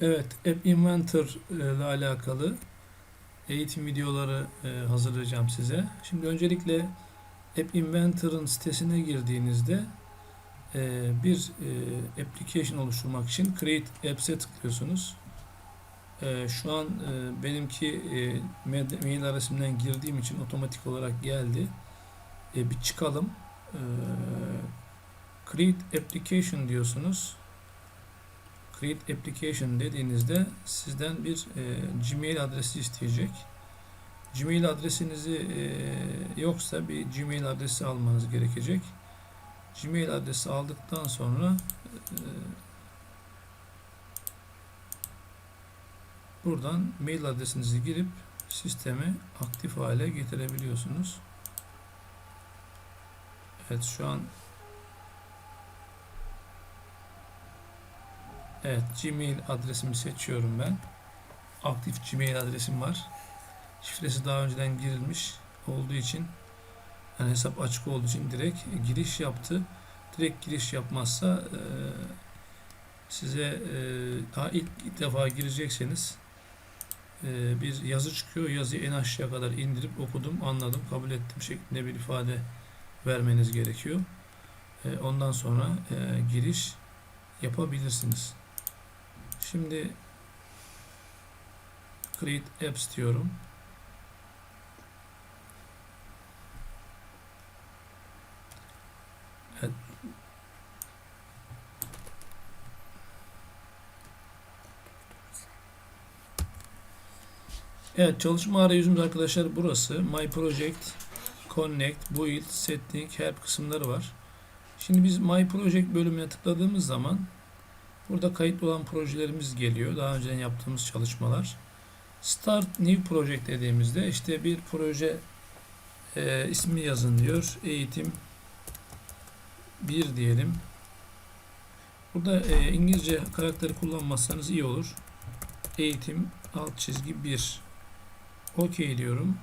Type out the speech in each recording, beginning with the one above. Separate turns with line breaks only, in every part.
Evet, App Inventor e, ile alakalı eğitim videoları e, hazırlayacağım size. Şimdi öncelikle App Inventor'ın sitesine girdiğinizde e, bir application oluşturmak için Create Apps'e tıklıyorsunuz. Şu an benimki mail adresimden girdiğim için otomatik olarak geldi. Bir çıkalım. Create Application diyorsunuz. Create Application dediğinizde sizden bir e, Gmail adresi isteyecek. Gmail adresinizi e, yoksa bir Gmail adresi almanız gerekecek. Gmail adresi aldıktan sonra e, buradan mail adresinizi girip sistemi aktif hale getirebiliyorsunuz. Evet şu an Evet, Gmail adresimi seçiyorum ben. Aktif Gmail adresim var. Şifresi daha önceden girilmiş olduğu için yani hesap açık olduğu için direkt giriş yaptı. Direkt giriş yapmazsa e, size e, daha ilk, defa girecekseniz e, bir yazı çıkıyor. Yazıyı en aşağıya kadar indirip okudum, anladım, kabul ettim şeklinde bir ifade vermeniz gerekiyor. E, ondan sonra e, giriş yapabilirsiniz. Şimdi create apps diyorum. Evet. Evet çalışma arayüzümüz arkadaşlar burası. My Project, Connect, Build, Setting, Help kısımları var. Şimdi biz My Project bölümüne tıkladığımız zaman Burada kayıtlı olan projelerimiz geliyor. Daha önceden yaptığımız çalışmalar. Start New Project dediğimizde işte bir proje e, ismi yazın diyor. Eğitim 1 diyelim. Burada e, İngilizce karakteri kullanmazsanız iyi olur. Eğitim alt çizgi 1. OK diyorum.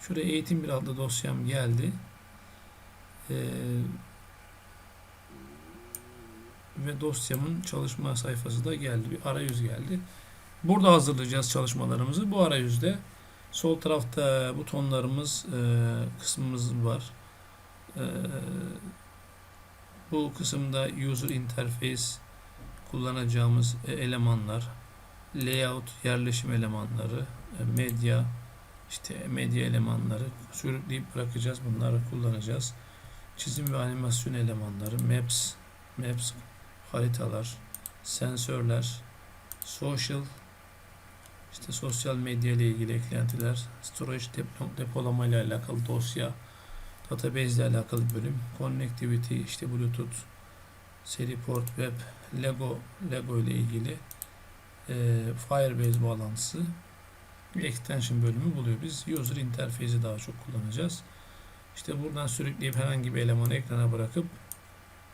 Şuraya eğitim 1 adlı dosyam geldi. Eee ve dosyamın çalışma sayfası da geldi. Bir arayüz geldi. Burada hazırlayacağız çalışmalarımızı. Bu arayüzde sol tarafta butonlarımız e, kısmımız var. E, bu kısımda user interface kullanacağımız e, elemanlar, layout yerleşim elemanları, e, medya işte medya elemanları sürükleyip bırakacağız. Bunları kullanacağız. Çizim ve animasyon elemanları, maps, maps haritalar, sensörler, social işte sosyal medya ile ilgili eklentiler, storage depo, depolama ile alakalı dosya, database ile alakalı bölüm, connectivity işte bluetooth, seri port, web, Lego Lego ile ilgili e, Firebase bağlantısı bir extension bölümü buluyor. Biz user interface'i daha çok kullanacağız. İşte buradan sürükleyip herhangi bir elemanı ekrana bırakıp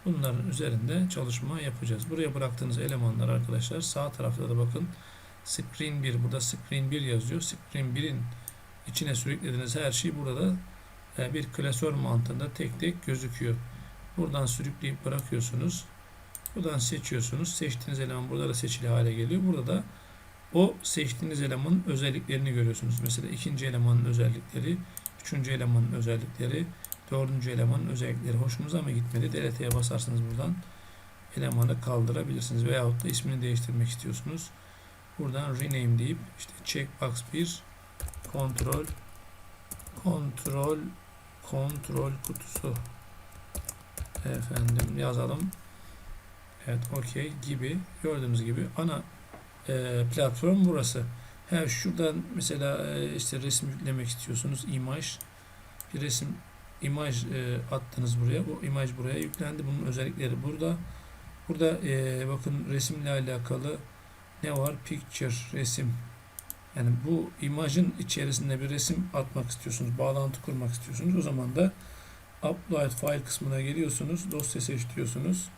Bunların üzerinde çalışma yapacağız. Buraya bıraktığınız elemanlar arkadaşlar sağ tarafta da bakın screen 1 burada screen 1 yazıyor. Screen 1'in içine sürüklediğiniz her şey burada e, bir klasör mantığında tek tek gözüküyor. Buradan sürükleyip bırakıyorsunuz. Buradan seçiyorsunuz. Seçtiğiniz eleman burada da seçili hale geliyor. Burada da o seçtiğiniz elemanın özelliklerini görüyorsunuz. Mesela ikinci elemanın özellikleri, üçüncü elemanın özellikleri, Dördüncü elemanın özellikleri hoşunuza mı gitmedi? DLT'ye basarsınız buradan elemanı kaldırabilirsiniz. Veyahut da ismini değiştirmek istiyorsunuz. Buradan rename deyip işte checkbox 1 kontrol kontrol kontrol kutusu efendim yazalım. Evet okey gibi gördüğünüz gibi ana e, platform burası. He, şuradan mesela e, işte resim yüklemek istiyorsunuz. imaj bir resim imaj e, attınız buraya. Bu imaj buraya yüklendi. Bunun özellikleri burada. Burada e, bakın resimle alakalı ne var? Picture, resim. Yani bu imajın içerisinde bir resim atmak istiyorsunuz. Bağlantı kurmak istiyorsunuz. O zaman da Upload File kısmına geliyorsunuz. Dosya seç diyorsunuz.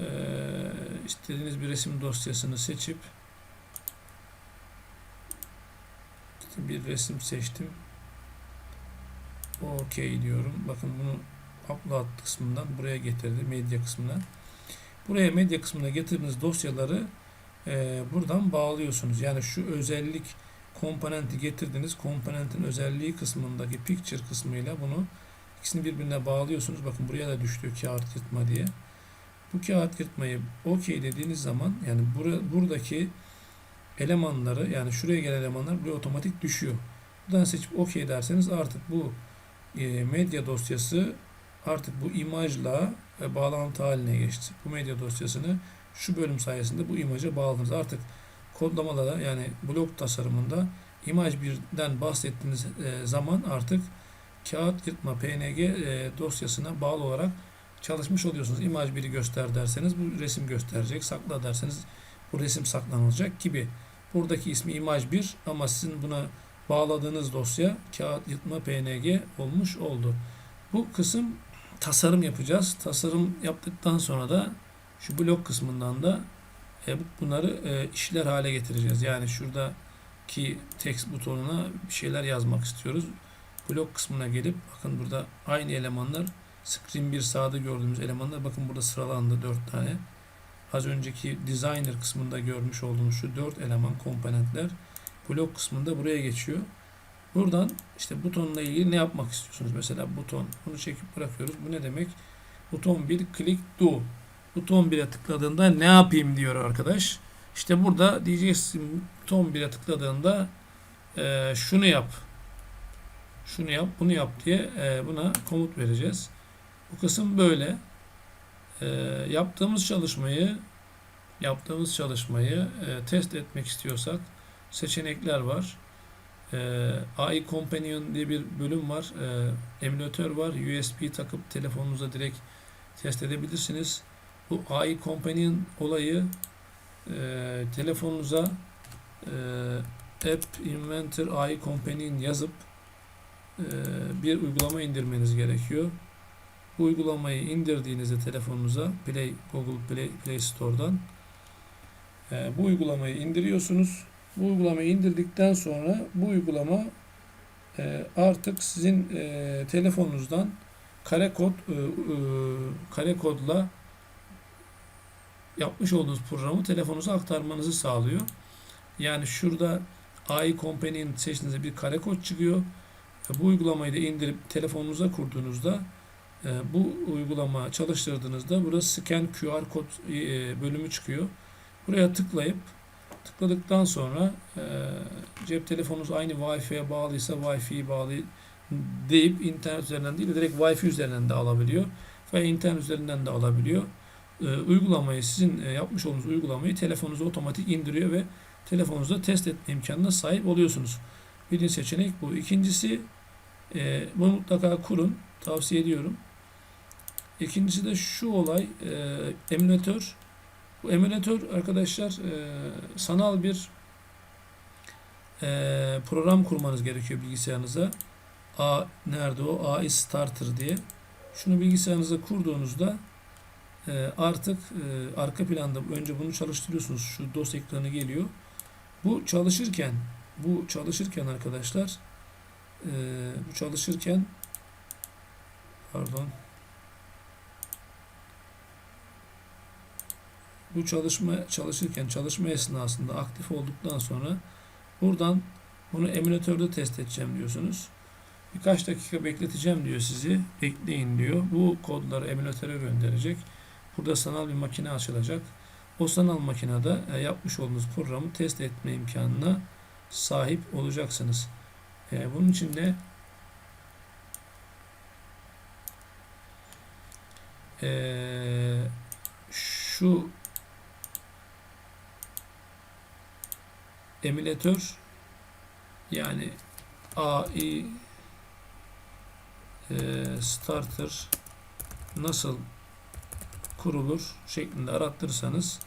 Ee, istediğiniz bir resim dosyasını seçip bir resim seçtim. OK diyorum. Bakın bunu upload kısmından buraya getirdi. Medya kısmından. Buraya medya kısmına getirdiğiniz dosyaları e, buradan bağlıyorsunuz. Yani şu özellik komponenti getirdiniz. Komponentin özelliği kısmındaki picture kısmıyla bunu ikisini birbirine bağlıyorsunuz. Bakın buraya da düştü kağıt yırtma diye. Bu kağıt yırtmayı OK dediğiniz zaman yani bura, buradaki elemanları yani şuraya gelen elemanlar buraya otomatik düşüyor. Buradan seçip OK derseniz artık bu medya dosyası artık bu imajla e, bağlantı haline geçti. Bu medya dosyasını şu bölüm sayesinde bu imaja bağladınız. Artık kodlamalara yani blok tasarımında imaj birden bahsettiğiniz e, zaman artık kağıt yırtma PNG e, dosyasına bağlı olarak çalışmış oluyorsunuz. İmaj biri göster derseniz bu resim gösterecek. Sakla derseniz bu resim saklanacak gibi. Buradaki ismi imaj 1 ama sizin buna bağladığınız dosya kağıt yırtma PNG olmuş oldu. Bu kısım tasarım yapacağız. Tasarım yaptıktan sonra da şu blok kısmından da e, bunları e, işler hale getireceğiz. Yani şuradaki text butonuna bir şeyler yazmak istiyoruz. Blok kısmına gelip bakın burada aynı elemanlar screen bir sağda gördüğümüz elemanlar bakın burada sıralandı 4 tane. Az önceki designer kısmında görmüş olduğumuz şu 4 eleman komponentler blok kısmında buraya geçiyor. Buradan işte butonla ilgili ne yapmak istiyorsunuz? Mesela buton. Bunu çekip bırakıyoruz. Bu ne demek? Buton 1 click do. Buton 1'e tıkladığında ne yapayım diyor arkadaş. İşte burada diyeceksin buton 1'e tıkladığında e, şunu yap. Şunu yap, bunu yap diye e, buna komut vereceğiz. Bu kısım böyle. E, yaptığımız çalışmayı yaptığımız çalışmayı e, test etmek istiyorsak seçenekler var. E, AI Companion diye bir bölüm var. E, emülatör var. USB takıp telefonunuza direkt test edebilirsiniz. Bu AI Companion olayı e, telefonunuza e, App Inventor AI Companion yazıp e, bir uygulama indirmeniz gerekiyor. Bu uygulamayı indirdiğinizde telefonunuza Play Google Play, Play Store'dan bu uygulamayı indiriyorsunuz. Bu uygulamayı indirdikten sonra bu uygulama e, artık sizin e, telefonunuzdan kare kod e, e, kare kodla yapmış olduğunuz programı telefonunuza aktarmanızı sağlıyor. Yani şurada AI Company'nin seçtiğinizde bir kare kod çıkıyor. E, bu uygulamayı da indirip telefonunuza kurduğunuzda e, bu uygulama çalıştırdığınızda burası scan QR kod e, bölümü çıkıyor. Buraya tıklayıp tıkladıktan sonra cep telefonunuz aynı Wi-Fi'ye bağlıysa Wi-Fi'yi bağlı deyip internet üzerinden değil de direkt Wi-Fi üzerinden de alabiliyor ve internet üzerinden de alabiliyor. Uygulamayı sizin yapmış olduğunuz uygulamayı telefonunuza otomatik indiriyor ve telefonunuzda test etme imkanına sahip oluyorsunuz. Birinci seçenek bu. İkincisi e, bunu mutlaka kurun. Tavsiye ediyorum. İkincisi de şu olay e, emülatör. Bu emülatör arkadaşlar e, sanal bir e, program kurmanız gerekiyor bilgisayarınıza. A nerede o? AI Starter diye. Şunu bilgisayarınıza kurduğunuzda e, artık e, arka planda önce bunu çalıştırıyorsunuz. Şu DOS ekranı geliyor. Bu çalışırken bu çalışırken arkadaşlar e, bu çalışırken pardon bu çalışma çalışırken çalışma esnasında aktif olduktan sonra buradan bunu emülatörde test edeceğim diyorsunuz. Birkaç dakika bekleteceğim diyor sizi. Bekleyin diyor. Bu kodları emülatöre gönderecek. Burada sanal bir makine açılacak. O sanal makinede e, yapmış olduğunuz programı test etme imkanına sahip olacaksınız. E, bunun için de e, şu emülatör yani AI e, starter nasıl kurulur şeklinde arattırırsanız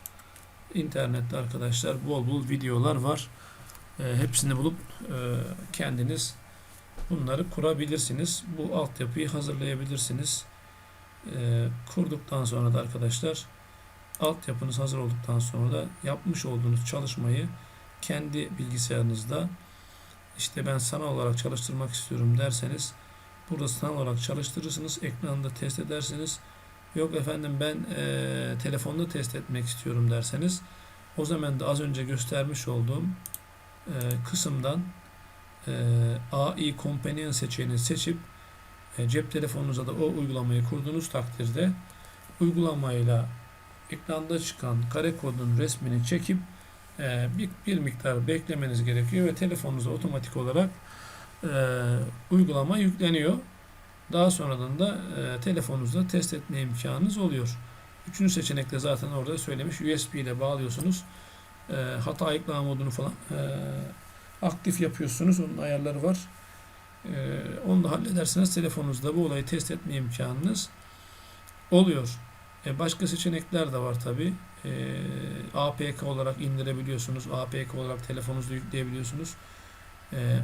internette arkadaşlar bol bol videolar var. E, hepsini bulup e, kendiniz bunları kurabilirsiniz. Bu altyapıyı hazırlayabilirsiniz. E, kurduktan sonra da arkadaşlar altyapınız hazır olduktan sonra da yapmış olduğunuz çalışmayı kendi bilgisayarınızda işte ben sanal olarak çalıştırmak istiyorum derseniz burada sanal olarak çalıştırırsınız. Ekranda test edersiniz. Yok efendim ben e, telefonda test etmek istiyorum derseniz o zaman da az önce göstermiş olduğum e, kısımdan e, AI Companion seçeneğini seçip e, cep telefonunuza da o uygulamayı kurduğunuz takdirde uygulamayla ekranda çıkan kare kodun resmini çekip e, bir, bir miktar beklemeniz gerekiyor ve telefonunuza otomatik olarak e, uygulama yükleniyor. Daha sonradan da e, telefonunuzda test etme imkanınız oluyor. Üçüncü seçenekte zaten orada söylemiş USB ile bağlıyorsunuz. E, hata ayıklama modunu falan e, aktif yapıyorsunuz. Onun ayarları var. E, onu da hallederseniz telefonunuzda bu olayı test etme imkanınız oluyor. E, başka seçenekler de var tabi. E, APK olarak indirebiliyorsunuz. APK olarak telefonunuzda yükleyebiliyorsunuz. E,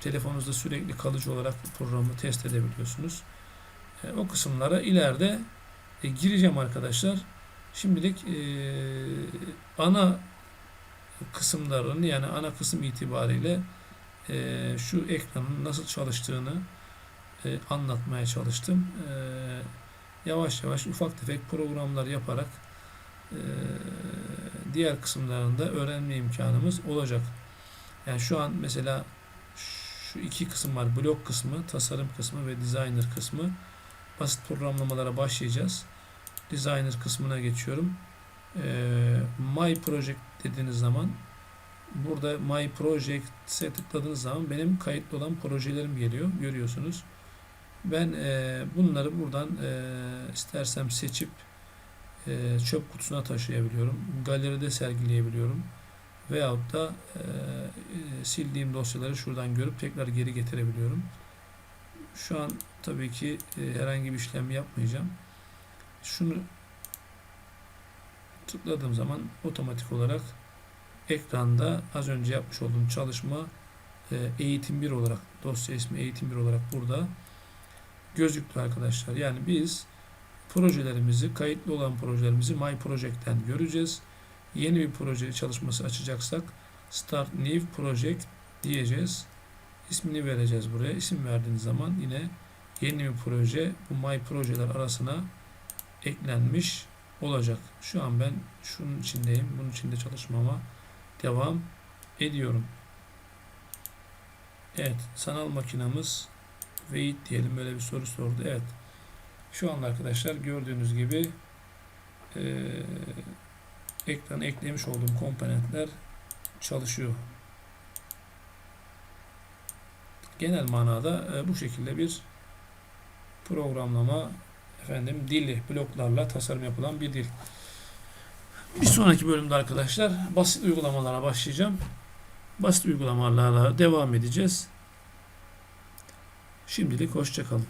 telefonunuzda sürekli kalıcı olarak programı test edebiliyorsunuz. E, o kısımlara ileride e, gireceğim arkadaşlar. Şimdilik e, ana kısımlarını yani ana kısım itibariyle e, şu ekranın nasıl çalıştığını e, anlatmaya çalıştım. E, yavaş yavaş ufak tefek programlar yaparak e, diğer kısımlarında öğrenme imkanımız olacak. Yani şu an mesela şu iki kısım var. Blok kısmı, tasarım kısmı ve designer kısmı. Basit programlamalara başlayacağız. Designer kısmına geçiyorum. Ee, My Project dediğiniz zaman burada My Project'e tıkladığınız zaman benim kayıtlı olan projelerim geliyor. Görüyorsunuz. Ben e, bunları buradan e, istersem seçip e, çöp kutusuna taşıyabiliyorum. Galeride sergileyebiliyorum. Veyahut da e, e, sildiğim dosyaları şuradan görüp tekrar geri getirebiliyorum. Şu an tabii ki e, herhangi bir işlem yapmayacağım. Şunu tıkladığım zaman otomatik olarak ekranda az önce yapmış olduğum çalışma e, eğitim 1 olarak dosya ismi eğitim 1 olarak burada gözüktü arkadaşlar. Yani biz projelerimizi, kayıtlı olan projelerimizi My Project'ten göreceğiz. Yeni bir proje çalışması açacaksak Start New Project diyeceğiz. İsmini vereceğiz buraya. İsim verdiğiniz zaman yine yeni bir proje bu My Projeler arasına eklenmiş olacak. Şu an ben şunun içindeyim. Bunun içinde çalışmama devam ediyorum. Evet, sanal makinamız wait diyelim böyle bir soru sordu. Evet. Şu anda arkadaşlar gördüğünüz gibi e, ekrana eklemiş olduğum komponentler çalışıyor. Genel manada e, bu şekilde bir programlama efendim dili bloklarla tasarım yapılan bir dil. Bir sonraki bölümde arkadaşlar basit uygulamalara başlayacağım. Basit uygulamalarla devam edeceğiz. Şimdilik hoşçakalın.